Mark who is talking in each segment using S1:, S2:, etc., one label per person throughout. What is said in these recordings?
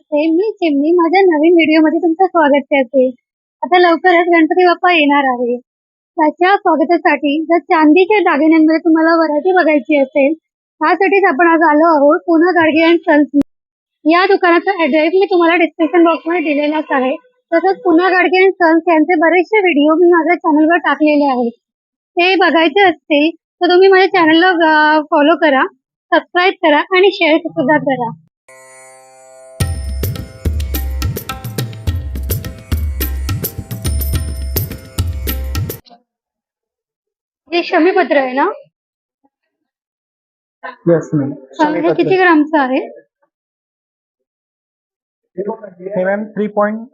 S1: नमस्ते मी चिमणी माझ्या नवीन व्हिडिओमध्ये तुमचं स्वागत करते. आता लवकरच गणपती बाप्पा येणार आहे. त्याच्या स्वागतासाठी जर चांदीच्या दागिन्यांमध्ये तुम्हाला व्हरायटी बघायची असेल त्यासाठीच आपण आज आलो आहोत पुन्हा गाडगे अँड सन्स. या दुकानाचा ऍड्रेस मी तुम्हाला डिस्क्रिप्शन बॉक्समध्ये दिलेलाच आहे. तसंच पुन्हा गाडगे अँड सन्स यांचे बरेचसे व्हिडिओ मी माझ्या चॅनलवर टाकलेले आहेत. ते बघायचे असतील तर तुम्ही माझ्या चॅनलला फॉलो करा सबस्क्राईब करा आणि शेअर सुद्धा करा. हे शमीपत्र आहे ना?
S2: येस मॅम
S1: हे किती ग्रामचं आहे?
S2: हे ma'am three point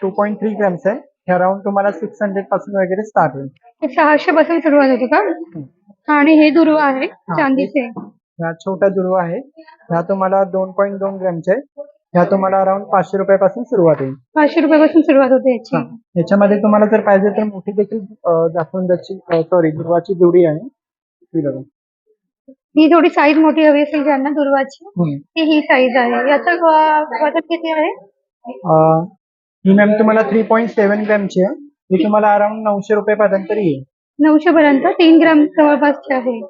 S2: two point three grams आहे. हे अराउंड तुम्हाला सिक्स हंड्रेडपासून वगैरे स्टार्ट होईल.
S1: हे सहाशे पासून सुरुवात होते का? आणि हे दुर्वा आहे चांदीचे.
S2: ह्या छोट्या दुर्वा आहे. ह्या तुम्हाला दोन पॉईंट दोन ग्रॅमचे आहे. ह्या तुम्हाला अराउंड पाचशे रुपयापासून सुरुवात होईल.
S1: पाचशे रुपयापासून सुरुवात होते याची.
S2: हा. ह्याच्यामध्ये तुम्हाला जर पाहिजे तर मोठी देखील अं, जास्वंदाची सॉरी दुर्वाची जुडी आहे. ही बघा.
S1: ही थोडी साईज मोठी हवी असेल ज्यांना दुर्वाची
S2: हम्म.
S1: ती ही साईज आहे. याचं व- वजन किती आहे?
S2: अं, ही मॅम तुम्हाला थ्री पॉईंट सेवन ग्रॅमची आहे. ही तुम्हाला अराउंड नऊशे रुपयापर्यंत येईल.
S1: नऊशे पर्यंत तीन ग्राम जवळपासचे आहे.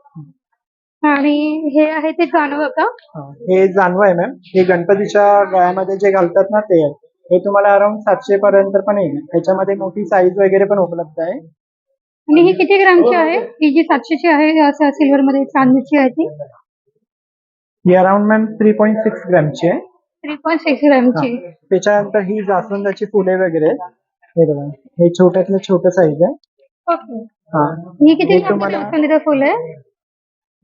S1: आणि हे आहे ते जानवं का?
S2: हा, जानवं आहे मॅम हे गणपतीच्या गळ्यामध्ये जे घालतात ना ते आहे हे तुम्हाला अराउंड सातशे पर्यंत पण येईल. त्याच्यामध्ये मोठी साईज वगैरे पण उपलब्ध आहे.
S1: आणि ही किती ग्रामची आहे? ही जी सातशेची आहे सिल्वर मध्ये चांदीची आहे ती?
S2: ही around ma'am three point six ग्रॅमची आहे.
S1: थ्री पॉईंट सिक्स ग्रामची.
S2: त्याच्यानंतर ही जास्वंदाची फुले वगैरे. हे बघा हे छोट्यातलं छोटं साईज आहे.
S1: ओके.
S2: हा.
S1: ही किती
S2: तुम्हाला
S1: जास्वंदीचं फुल आहे?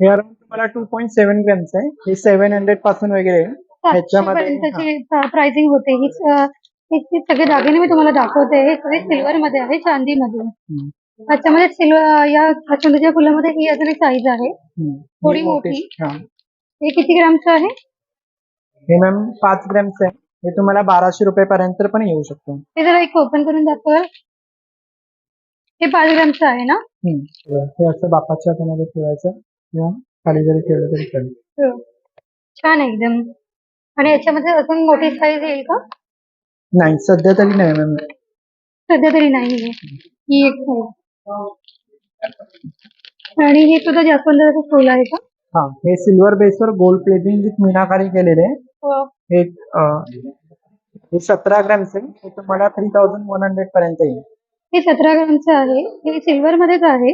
S2: हे अराउंड तुम्हाला टू पॉईंट सेवन ग्रॅमचं आहे. हे सेव्हन हंड्रेडपासून वगैरे आहे. ह्याच्यामध्ये
S1: प्राइसिंग होते. ही स- हे हे सगळे दागिने मी तुम्हाला दाखवते. हे सगळे सिल्वर मध्ये आहे चांदी मध्ये
S2: हम्म,
S1: त्याच्यामध्ये सिल्वर या जास्वंदीच्या फुलामध्ये ही अजून एक साईज आहे.
S2: हम्म.
S1: थोडी
S2: ही
S1: मोठी.
S2: हा.
S1: हे किती ग्रामचं आहे?
S2: हे मॅम पाच ग्रॅमचं आहे. हे तुम्हाला बाराशे रुपयापर्यंत पण येऊ शकतो.
S1: हे जरा एक ओपन करून दाखवा. हे पाच ग्रामचं आहे ना?
S2: हम्म. हे असं बापाच्या हातामध्ये ठेवायचं. किंवा खाली जरी ठेवलं तरी चालेल
S1: हो. छान आहे एकदम आणि याच्यामध्ये अजून मोठी साईज येईल का
S2: नाही सध्या तरी नाही मॅम
S1: सध्या तरी नाही ही एक size. आणि हे सुद्धा जास्वंदाचं फुल आहे का
S2: हा हे सिल्वर बेसवर गोल्ड प्लेटिंग विथ मीनाकारी केलेले आहे.
S1: हो.
S2: हे अं, हे सतरा ग्रॅमचे आहे. हे तुम्हाला थ्री थाउजंड वन हंड्रेड पर्यंत येईल
S1: हे सतरा ग्रामचं आहे हे सिल्वर मध्येच आहे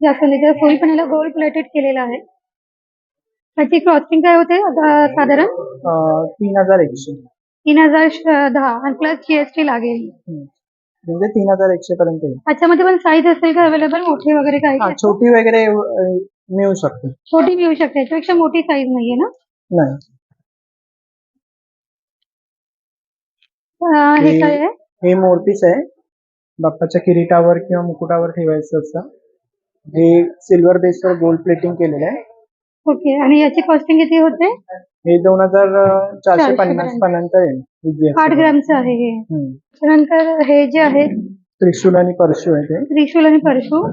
S1: जास्वंदीचं फुल पण याला गोल्ड प्लेटेड केलेलं आहे. त्याची कॉस्टिंग काय होते? आता साधारण?
S2: तीन हजार एकशे.
S1: तीन हजार श- दहा आणि प्लस जीएसटी लागेल.
S2: म्हणजे तीन हजार एकशे पर्यंत येईल.
S1: त्याच्यामध्ये पण साईज असेल का अवेलेबल मोठी वगैरे काही
S2: हा छोटी वगैरे अं, मिळू शकते.
S1: छोटी मिळू शकते. याच्यापेक्षा मोठी साईज नाहीये ना?
S2: नाही.
S1: अं, हे
S2: हे-
S1: काय आहे?
S2: हे मोरपीस आहे. बाप्पाच्या किरीटावर किंवा मुकुटावर ठेवायचं असतं हे सिल्वर बेसवर गोल्ड प्लेटिंग केलेलं आहे.
S1: ओके आणि याची कॉस्टिंग किती होते?
S2: हे दोन हजार चारशे पन्नास
S1: पर्यंत.
S2: पर्यंत ही GST.
S1: आठ ग्रामचं आहे हे.
S2: हम्म.
S1: त्यानंतर हे जे आहे?
S2: त्रिशूल आणि परशू आहे ते.
S1: त्रिशूल आणि परशू.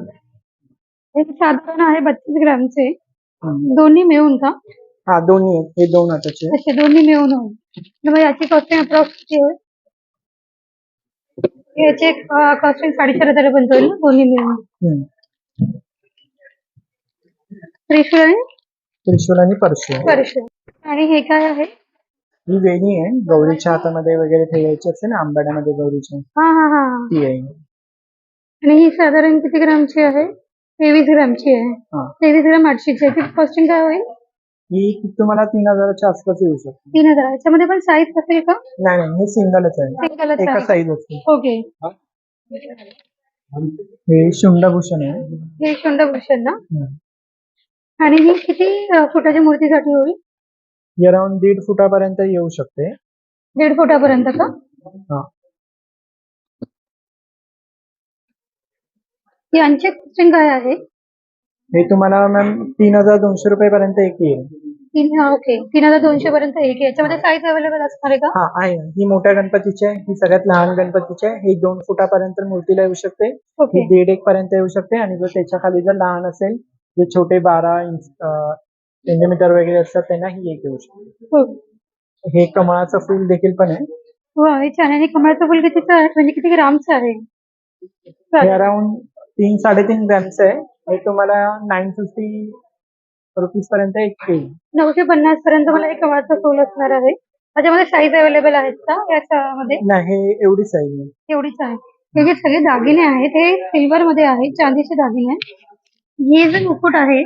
S1: हे साधारण आहे बत्तीस ग्रामचे
S2: हम्म.
S1: दोन्ही मिळून का?
S2: हा दोन्ही आहेत. हे दोन हाताचे आहेत.
S1: असे दोन्ही मिळून होईल तर मग याची कॉस्टिंग अप्रॉक्स किती होईल याची कॉस्टिंग साडेचार हजारापर्यंत होईल ना? दोन्ही मिळून.
S2: हम्म.
S1: त्रिशूल आणि
S2: त्रिशूल आणि परशू आहे.
S1: परशू आणि हे काय आहे?
S2: ही वेणी आहे. गौरीच्या हातामध्ये वगैरे ठेवायची असते ना आंबाड्यामध्ये गौरीच्या
S1: हा हा हा.
S2: ती आहे.
S1: आणि ही साधारण किती ग्रामची आहे? तेवीस ग्रामची आहे.
S2: हा.
S1: तेवीस ग्राम आठशेची आहे. कॉस्टिंग काय होईल?
S2: ही तुम्हाला तीन हजाराच्या आसपास येऊ शकते.
S1: तीन हजार. याच्यामध्ये पण साईज असेल का?
S2: नाही नाही. हे सिंगलच आहे.
S1: सिंगलच
S2: एका
S1: आहे.
S2: साईज असते
S1: ओके.
S2: हे. शुंडभूषण आहे.
S1: हे शंडभूषण ना?
S2: हम्म.
S1: आणि ही किती अं, फुटाच्या मूर्तीसाठी होईल?
S2: अराउंड दीड फुटापर्यंत येऊ शकते.
S1: दीड फुटापर्यंत का?
S2: हा.
S1: यांचे कॉस्टिंग काय आहे?
S2: हे तुम्हाला मॅम तीन हजार दोनशे रुपये पर्यंत एक येईल.
S1: तीन हा, ओके तीन हजार दोनशे पर्यंत एक आहे. याच्यामध्ये साईज अवेलेबल असणार आहे का?
S2: हा आहे. ही मोठ्या गणपतीची आहे. ही सगळ्यात लहान गणपतीची आहे. ही दोन फुटापर्यंत मूर्तीला येऊ शकते. ही
S1: ओके
S2: दीड एक पर्यंत येऊ शकते. आणि जर त्याच्याखाली जर लहान असेल जे छोटे बारा इंच सेंटीमीटर वगैरे असतात त्यांना ही एक येऊ शकते.
S1: हो.
S2: हे कमळाचं फुल देखील पण आहे.
S1: हो हे छान आहे. आणि कमळाचं फुल कितीचं आहे? म्हणजे किती ग्रामचं आहे?
S2: हे अराउंड तीन साडेतीन ग्रॅमचं आहे. हे तुम्हाला नाईन फिफ्टी रुपीज पर्यंत एक येईल
S1: नऊशे पन्नास पर्यंत मला एक कमळाचं फुल असणार आहे. त्याच्यामध्ये साईज अवेलेबल आहेत का याच्यामध्ये
S2: नाही हे एवढी साईज आहे
S1: एवढीच आहे. हे जे सगळे दागिने आहेत हे सिल्वर मध्ये आहेत चांदीचे दागिने. आहेत हे जे मुकुट आहे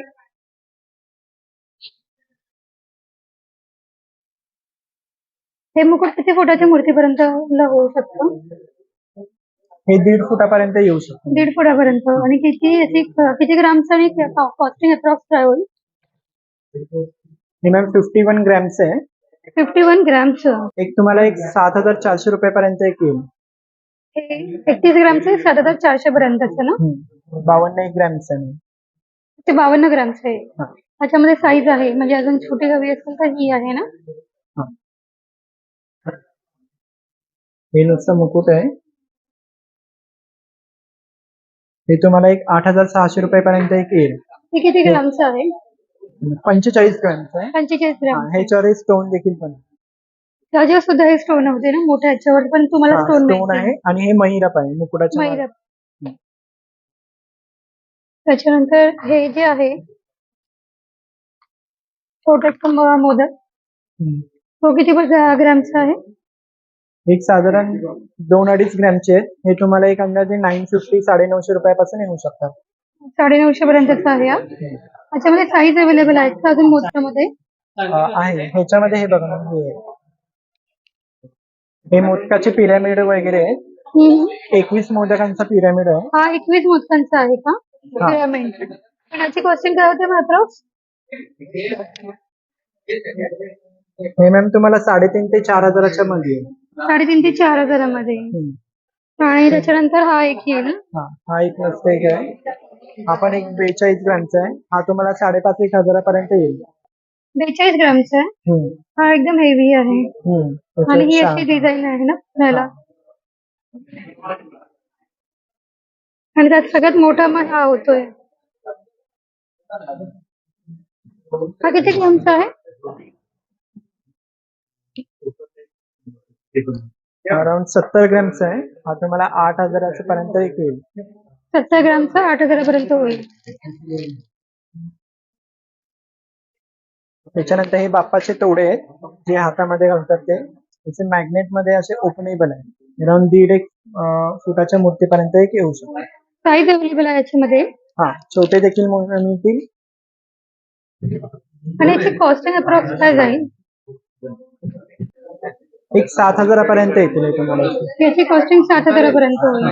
S1: हे मुकुट किती फुटाच्या मूर्तीपर्यंत होऊ शकतं?
S2: हे दीड फुटापर्यंत येऊ शकतो.
S1: दीड फुटापर्यंत. आणि किती अशी किती ग्रामचं आणि कॉस्टिंग अप्रॉक्स काय होईल?
S2: हे मॅम फिफ्टी वन ग्रॅमचं आहे.
S1: फिफ्टी वन ग्रामचं
S2: एक तुम्हाला एक सात हजार चारशे रुपयापर्यंत एक येईल.
S1: हे एकतीस ग्रामचं सात हजार चारशे पर्यंतचं ना.
S2: बावन्न एक ग्रॅमचं आहे.
S1: ते बावन्न ग्रामचं आहे.
S2: हा.
S1: त्याच्यामध्ये साईज आहे. म्हणजे अजून छोटी हवी असेल तर ही आहे ना?
S2: नुसतं मुकुट आहे. हे तुम्हाला एक आठ हजार सहाशे रुपयापर्यंत एक येईल.
S1: हे किती ग्रामचं आहे?
S2: पंचेचाळीस ग्रॅमचं आहे.
S1: पंचेचाळीस
S2: हा,
S1: ग्राम
S2: ह्याच्यावर स्टोन देखील पण.
S1: त्याच्यावर सुद्धा हे स्टोन होते ना? मोठ्या ह्याच्यावर पण तुम्हाला स्टोन
S2: स्टोन आहे. आणि हे महिरप आहे. मुकुटाच्या
S1: महिरप. त्याच्यानंतर हे जे आहे छोटे मोदक.
S2: हम्म.
S1: तो किती ग- ग्रामचा आहे?
S2: एक साधारण दोन अडीच ग्रॅमचे आहेत. हे तुम्हाला एक अंदाजे नाईन फिफ्टी साडेनऊशे रुपयापासून येऊ शकतात.
S1: साडेनऊशे पर्यंतचा आहे हा? त्याच्यामध्ये साईज अवेलेबल आहेत का अजून मोदकामध्ये?
S2: अं, आहे. ह्याच्यामध्ये हे बघा ना, हे. आहे. हे मोदकाचे पिरॅमिड वगैरे आहेत.
S1: हम्म.
S2: एकवीस मोदकांचा पिरॅमिड आहे.
S1: हा एकवीस मोदकांचा आहे का?
S2: हा.
S1: याची कॉस्टिंग काय होते मात्र
S2: हे मॅम तुम्हाला साडेतीन ते चार हजाराच्या मध्ये आहे.
S1: साडेतीन ते चार हजारामध्ये
S2: हम्म.
S1: आणि त्याच्यानंतर हा एक येईल
S2: हा हा एक मस्त एक आहे हा पण एक बेचाळीस ग्रॅमचा आहे हा तुम्हाला साडेपाच एक हजारापर्यंत येईल
S1: बेचाळीस ग्रामचा आहे
S2: हम्म.
S1: हा एकदम हेवी आहे
S2: हम्म.
S1: आणि ही
S2: त्याच्यात
S1: अशी. डिझाईन आहे ना फिरायला आणि त्यात सगळ्यात मोठा मग हा होतोय. हा किती ग्रामचा आहे?
S2: अराउंड सत्तर ग्रॅमचा आहे. हा तुम्हाला आठ हजाराच्या पर्यंत एक येईल.
S1: सत्तर ग्रामचा आठ हजारापर्यंत होईल.
S2: त्याच्यानंतर हे बाप्पाचे तोडे आहेत. जे हातामध्ये घालतात ते. त्याचे मॅग्नेटमध्ये असे ओपनेबल आहे अराउंड दीड एक फुटाच्या मूर्तीपर्यंत एक येऊ शकतो.
S1: साईज अवेलेबल आहे याच्यामध्ये.
S2: हा छोटे देखील मिळतील.
S1: आणि याची कॉस्टिंग अप्रॉक्स काय जाईल
S2: एक सात हजारापर्यंत येतील हे तुम्हाला.
S1: याची कॉस्टिंग सात हजारापर्यंत होईल.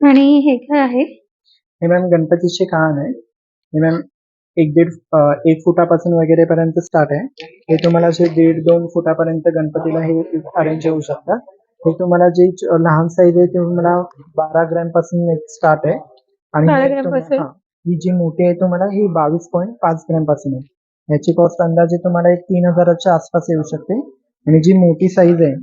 S1: आणि हे काय आहे?
S2: हे मॅम गणपतीचे कान आहे. हे मॅम एक दीड एक फुटापासून वगैरे पर्यंत स्टार्ट आहे. हे तुम्हाला असे दीड दोन फुटापर्यंत गणपतीला हे अरेंज होऊ शकतात हे तुम्हाला जी लहान साईज आहे ते तुम्हाला बारा ग्रॅमपासून एक स्टार्ट आहे. आणि
S1: 12
S2: ही
S1: ग्रॅम
S2: तुम्हा-
S1: पासून?
S2: हा. ही जी मोठी आहे तुम्हाला ही बावीस पॉईंट पाच ग्रॅमपासून आहे. याची कॉस्ट अंदाजे तुम्हाला एक तीन हजाराच्या आसपास येऊ शकते. आणि जी मोठी साईज आहे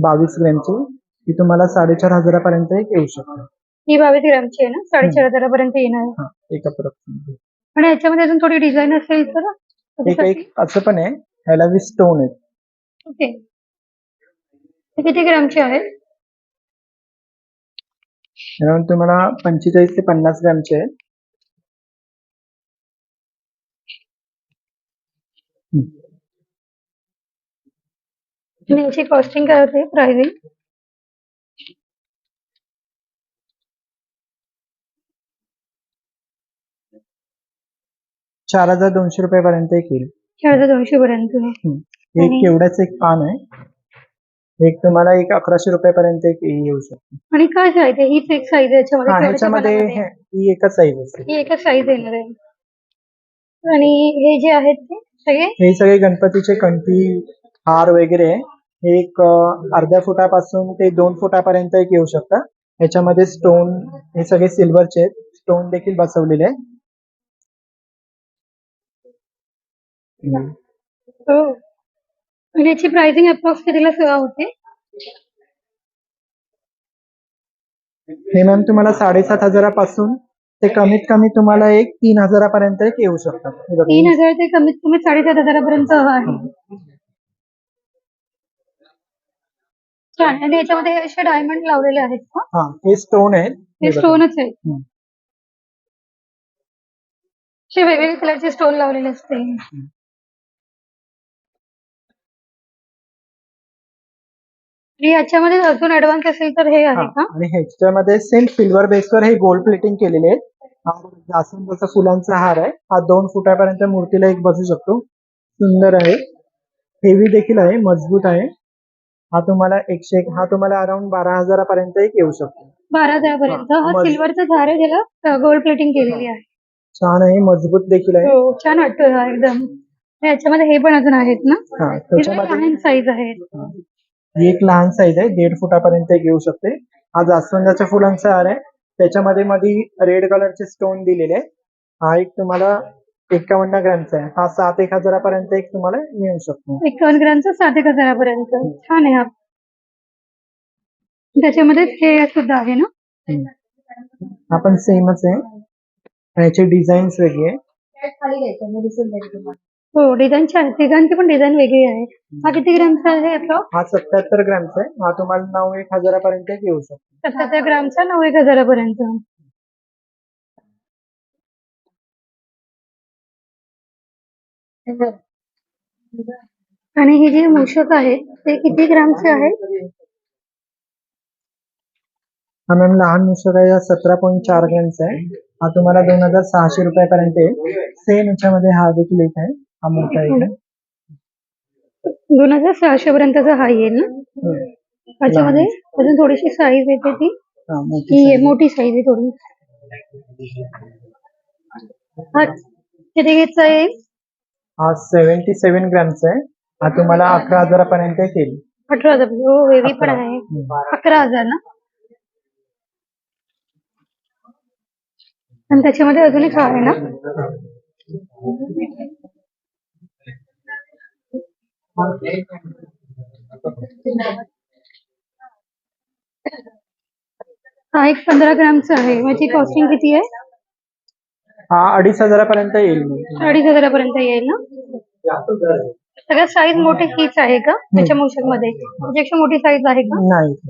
S2: बावीस ग्रॅमची ती तुम्हाला साडेचार हजारापर्यंत एक येऊ शकते.
S1: ही बावीस ग्रामची आहे ना? साडेचार हजारापर्यंत येणार आहे.
S2: हा एक अप्रॉक्सिमेटली
S1: आणि याच्यामध्ये अजून थोडी डिझाईन असेल तर?
S2: एक एक असं पण आहे ह्याला वीस स्टोन आहेत.
S1: ओके. हे किती ग्रामचे आहेत?
S2: अराउंड तुम्हाला पंचेचाळीस ते पन्नास ग्रॅमचे आहेत.
S1: आणि याची कॉस्टिंग काय होते? प्राइसिंग
S2: चार हजार दोनशे रुपयापर्यंत एक येईल.
S1: चार हजार दोनशे पर्यंत.
S2: हम्म. एक
S1: आणि-
S2: एवढ्याच एक पान आहे? एक तुम्हाला एक अकराशे रुपयापर्यंत एक येऊ शकते.
S1: आणि काय साईज आहे? हीच एक साईज
S2: हा
S1: याच्यामध्ये
S2: ह्याच्यामध्ये हे- ही एकच साईज असते
S1: ही एकच साईज येणार आहे. आणि हे जे आहेत ते सगळे?
S2: हे सगळे गणपतीचे कंठी हार वगैरे. आहे. हे एक अं, अर्ध्या फुटापासून ते दोन फुटापर्यंत एक येऊ शकतात ह्याच्यामध्ये स्टोन हे सगळे सिल्वरचे आहेत. स्टोन देखील बसवलेले आहे
S1: हो. आणि याची प्राइसिंग अप्रॉक्स कितीला सेवा होते?
S2: हे मॅम तुम्हाला साडेसात हजारापासून ते कमीत कमी तुम्हाला एक तीन हजारापर्यंत एक येऊ शकतात. हे बघा,
S1: तीन हजार ते कमीत कमी साडेसात हजारापर्यंत आहे. छान. आणि याच्यामध्ये हे असे डायमंड लावलेले आहेत का?
S2: हा हे स्टोन आहेत.
S1: हे
S2: हे बघा.
S1: स्टोनच आहेत.
S2: हम्म.
S1: असे वेगवेगळे कलरचे स्टोन लावलेले असते आणि याच्यामध्ये अजून ऍडव्हान्स असेल तर हे आहे का?
S2: आणि ह्याच्यामध्ये सेम सिल्वर बेसवर हे गोल्ड प्लेटिंग केलेले आहेत. हा जास्वंदाचा फुलांचा हार आहे. हा दोन फुटापर्यंत मूर्तीला एक बसू शकतो. सुंदर आहे. हेवी देखील आहे मजबूत आहे. हा तुम्हाला एकशे एक हा तुम्हाला अराउंड बारा हजारापर्यंत एक येऊ शकतो.
S1: बारा हजारापर्यंत.
S2: हा,
S1: सिल्वरचा झार आहे त्याला. गोल्ड प्लेटिंग केलेली आहे.
S2: छान आहे मजबूत देखील आहे.
S1: हो छान वाटतोय हा एकदम. याच्यामध्ये हे पण अजून आहेत ना? लहान साईज आहे
S2: ही एक लहान साईज आहे दीड फुटापर्यंत एक येऊ शकते. हा जास्वंदाच्या फुलांचा हार आहे. त्याच्यामध्ये मध्ये रेड कलरचे स्टोन दिलेले आहे हा एक तुम्हाला एकावन्न ग्रॅमचा आहे. हा सात एक हजारापर्यंत एक तुम्हाला मिळू शकतो.
S1: एकावन्न ग्रामचा सात एक हजारापर्यंत. छान आहे हा. त्याच्यामध्ये हे सुद्धा आहे ना?
S2: हा पण सेमच आहे. याची डिझाईन्स वेगळी आहे.
S1: हो डिझाईन छान तिघांची पण डिझाईन वेगळी आहे. हा किती ग्रामचा आहे आपला
S2: हा सत्याहत्तर ग्रॅमचा आहे. हा तुम्हाला नऊ एक हजारापर्यंत येऊ शकतो.
S1: सत्याहत्तर ग्रामचा नऊ एक हजारापर्यंत. आणि हे जे मूषक आहे ते किती ग्रामचे आहे?
S2: हा मॅम लहान मुसळ आहे. सतरा पॉईंट चार ग्रॅमचा आहे. हा तुम्हाला दोन हज़ार सहाशे रुपयापर्यंत येईल. सेम याच्यामध्ये हा देखील एक आहे. हा मोठा आहे
S1: दोन हजार सहाशे पर्यंतचा हा. येईल ना. त्याच्यामध्ये अजून थोडीशी साईज येते ती.
S2: हा, मोठी
S1: ही
S2: size.
S1: आहे, मोठी साईज आहे थोडी. हा किती घेतचा येईल
S2: हा सेव्हन्टी सेव्हन ग्रॅमचा आहे. हा तुम्हाला अकरा हजारापर्यंत येईल
S1: अठरा हजार. हो हेवी पण आहे. अकरा हजार ना? आणि त्याच्यामध्ये अजून एक हा आहे ना? हा एक पंधरा ग्रामचा आहे. याची कॉस्टिंग किती आहे?
S2: हा अडीच हजारापर्यंत येईल
S1: अडीच हजारापर्यंत येईल ना? सगळ्यात साईज मोठी हीच आहे का? त्याच्या मूषकमध्ये त्याच्यापेक्षा मोठी साईज आहे का?
S2: नाही.